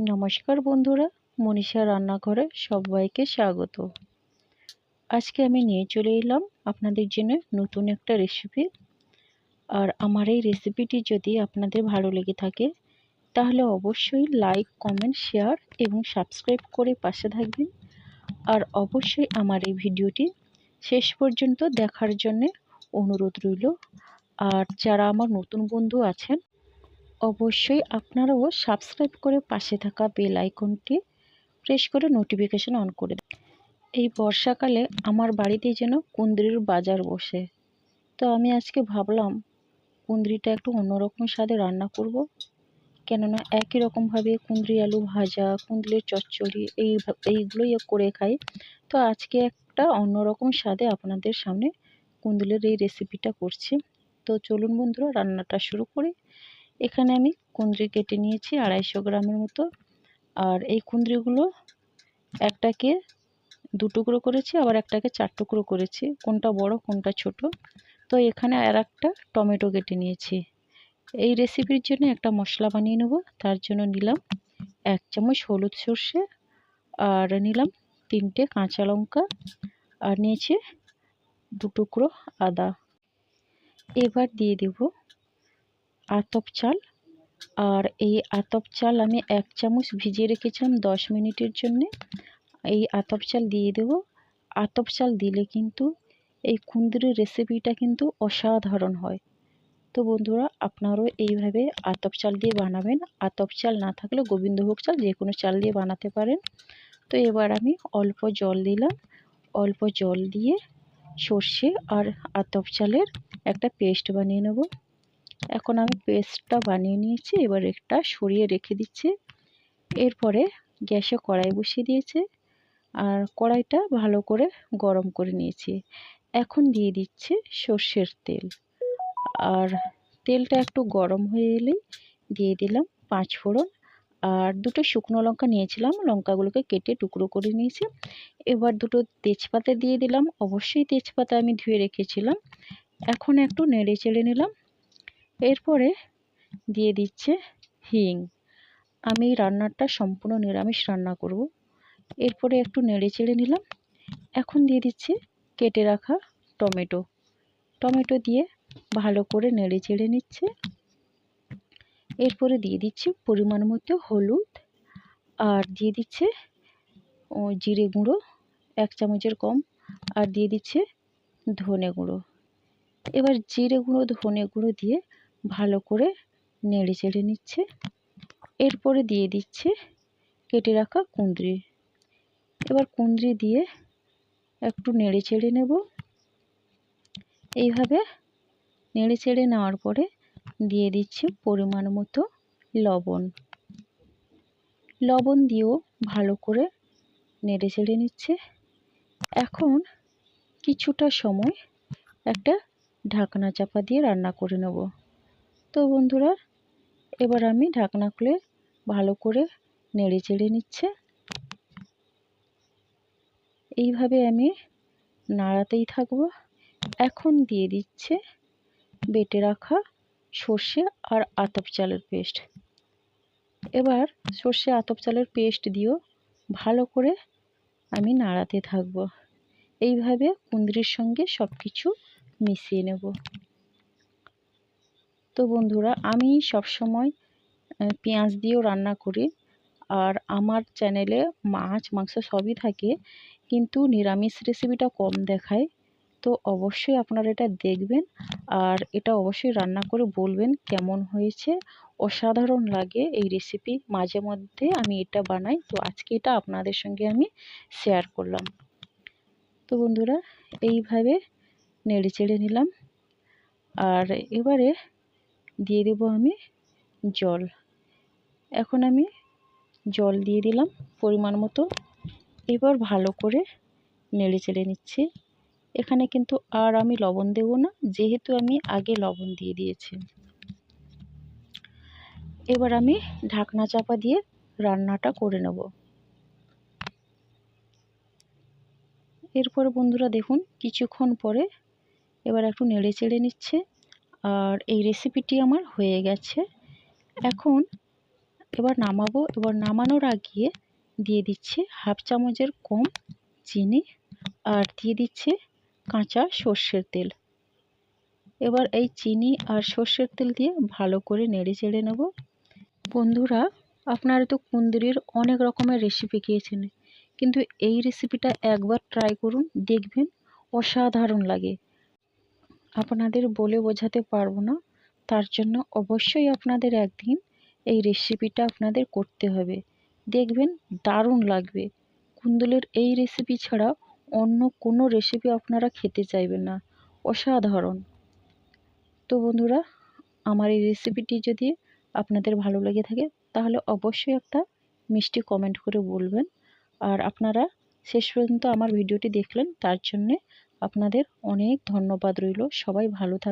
নমস্কার বন্ধুরা, মনীষা রান্নাঘরে সবাইকে স্বাগত। আজকে আমি নিয়ে চলে এলাম আপনাদের জন্য নতুন একটা রেসিপি আর আমার এই রেসিপিটি যদি আপনাদের ভালো লেগে থাকে, তাহলে অবশ্যই লাইক কমেন্ট শেয়ার এবং সাবস্ক্রাইব করে পাশে থাকবেন। আর অবশ্যই আমার এই ভিডিওটি শেষ পর্যন্ত দেখার জন্য অনুরোধ রইল। আর যারা আমার নতুন বন্ধু আছেন অবশ্যই আপনারাও সাবস্ক্রাইব করে পাশে থাকা বেল আইকনটি প্রেস করে নোটিফিকেশন অন করে দেন। এই বর্ষাকালে আমার বাড়িতে যেন কুন্দ্রির বাজার বসে। তো আমি আজকে ভাবলাম কুন্দ্রিটা একটু অন্যরকম স্বাদে রান্না করব। কেননা একই রকমভাবে কুন্দ্রি আলু ভাজা কুন্দ্রির চচ্চড়ি, এই এইগুলোই করে খাই। তো আজকে একটা অন্যরকম স্বাদে আপনাদের সামনে কুন্দুলের এই রেসিপিটা করছি। তো চলুন বন্ধুরা, রান্নাটা শুরু করি। এখানে আমি কুঁদরি কেটে নিয়েছি আড়াইশো গ্রামের মতো। আর এই কুঁদরিগুলো একটাকে দু টুকরো করেছি, আবার একটাকে চার টুকরো করেছি। কোনটা বড়, কোনটা ছোট। তো এখানে আর একটা টমেটো কেটে নিয়েছি। এই রেসিপির জন্য একটা মশলা বানিয়ে নেব। তার জন্য নিলাম এক চামচ হলুদ সর্ষে, আর নিলাম তিনটে কাঁচা লঙ্কা, আর নিয়েছি দু টুকরো আদা। এবার দিয়ে দেব আতপ চাল। আর এই আতপ চাল আমি এক চামচ ভিজিয়ে রেখেছিলাম দশ মিনিটের জন্যে। এই আতপ চাল দিয়ে দেব। আতপ চাল দিলে কিন্তু এই কুন্দিরির রেসিপিটা কিন্তু অসাধারণ হয়। তো বন্ধুরা, আপনারাও এইভাবে আতপ চাল দিয়ে বানাবেন। আতপ চাল না থাকলে গোবিন্দভোগ চাল যে কোনো চাল দিয়ে বানাতে পারেন। তো এবার আমি অল্প জল দিলাম। অল্প জল দিয়ে সর্ষে আর আতপ চালের একটা পেস্ট বানিয়ে নেব। এখন আমি পেস্টটা বানিয়ে নিয়েছি, এবার একটা সরিয়ে রেখে দিচ্ছি। এরপরে গ্যাসে কড়াই বসিয়ে দিয়েছে আর কড়াইটা ভালো করে গরম করে নিয়েছি। এখন দিয়ে দিচ্ছি সর্ষের তেল। আর তেলটা একটু গরম হয়ে এলেই দিয়ে দিলাম পাঁচ ফোড়ন। আর দুটো শুকনো লঙ্কা নিয়েছিলাম, লঙ্কাগুলোকে কেটে টুকরো করে নিয়েছি। এবার দুটো তেজপাতা দিয়ে দিলাম। অবশ্যই তেজপাতা আমি ধুয়ে রেখেছিলাম। এখন একটু নেড়ে চেড়ে নিলাম। এরপরে দিয়ে দিচ্ছে হিং। আমি রান্নাটা সম্পূর্ণ নিরামিষ রান্না করব। এরপরে একটু নেড়ে চেড়ে নিলাম। এখন দিয়ে দিচ্ছি কেটে রাখা টমেটো। টমেটো দিয়ে ভালো করে নেড়ে চেড়ে নিচ্ছে। এরপরে দিয়ে দিচ্ছি পরিমাণ মতো হলুদ। আর দিয়ে দিচ্ছে জিরে গুঁড়ো, এক চামচের কম। আর দিয়ে দিচ্ছে ধনে গুঁড়ো। এবার জিরে গুঁড়ো, ধনে গুঁড়ো দিয়ে ভালো করে নেড়ে চেড়ে নিচ্ছে। এরপরে দিয়ে দিচ্ছে কেটে রাখা কুঁদরি। এবার কুঁদরি দিয়ে একটু নেড়ে চেড়ে নেব। এইভাবে নেড়ে চেড়ে নেওয়ার পরে দিয়ে দিচ্ছি পরিমাণ মতো লবণ। লবণ দিয়েও ভালো করে নেড়ে চেড়ে নিচ্ছে। এখন কিছুটা সময় একটা ঢাকনা চাপা দিয়ে রান্না করে নেব। তো বন্ধুরা, এবার আমি ঢাকনা খুলে ভালো করে নেড়ে চেড়ে নিচ্ছে। এইভাবে আমি নাড়াতেই থাকব। এখন দিয়ে দিচ্ছে বেটে রাখা সর্ষে আর আতপ চালের পেস্ট। এবার সর্ষে আতপ চালের পেস্ট দিয়েও ভালো করে আমি নাড়াতে থাকব। এইভাবে কুন্দ্রির সঙ্গে সব কিছু মিশিয়ে নেব। তো বন্ধুরা, আমি সব সময় পেঁয়াজ দিয়েও রান্না করি। আর আমার চ্যানেলে মাছ, মাংস সবই থাকে, কিন্তু নিরামিষ রেসিপিটা কম দেখায়। তো অবশ্যই আপনারা এটা দেখবেন, আর এটা অবশ্যই রান্না করে বলবেন কেমন হয়েছে। অসাধারণ লাগে এই রেসিপি মাঝে মধ্যে আমি এটা বানাই। তো আজকে এটা আপনাদের সঙ্গে আমি শেয়ার করলাম। তো বন্ধুরা, এইভাবে নেড়ে চেড়ে নিলাম। আর এবারে দিয়ে দেবো আমি জল। এখন আমি জল দিয়ে দিলাম পরিমাণ মতো। এবার ভালো করে নেড়ে চেড়ে নিচ্ছি। এখানে কিন্তু আর আমি লবণ দেব না, যেহেতু আমি আগে লবণ দিয়ে দিয়েছি। এবার আমি ঢাকনা চাপা দিয়ে রান্নাটা করে নেব। এরপর বন্ধুরা দেখুন, কিছুক্ষণ পরে এবার একটু নেড়ে চেড়ে নিচ্ছে। আর এই রেসিপিটি আমার হয়ে গেছে। এখন এবার নামাবো। এবার নামানোর আগে দিয়ে দিচ্ছি হাফ চামচের কম চিনি আর দিয়ে দিচ্ছি কাঁচা সর্ষের তেল। এবার এই চিনি আর সর্ষের তেল দিয়ে ভালো করে নেড়ে চেড়ে নেব। বন্ধুরা, আপনারা তো কুন্দরির অনেক রকমের রেসিপি খেয়েছেন, কিন্তু এই রেসিপিটা একবার ট্রাই করুন, দেখবেন অসাধারণ লাগে। আপনাদের বলে বোঝাতে পারব না। তার জন্য অবশ্যই আপনাদের একদিন এই রেসিপিটা আপনাদের করতে হবে। দেখবেন দারুণ লাগবে। কুন্দলের এই রেসিপি ছাড়া অন্য কোনো রেসিপি আপনারা খেতে চাইবেন না। অসাধারণ। তো বন্ধুরা, আমার এই রেসিপিটি যদি আপনাদের ভালো লেগে থাকে, তাহলে অবশ্যই একটা মিষ্টি কমেন্ট করে বলবেন। আর আপনারা শেষ পর্যন্ত আমার ভিডিওটি দেখলেন, তার জন্যে আপনাদের অনেক ধন্যবাদ রইল। সবাই ভালো থাক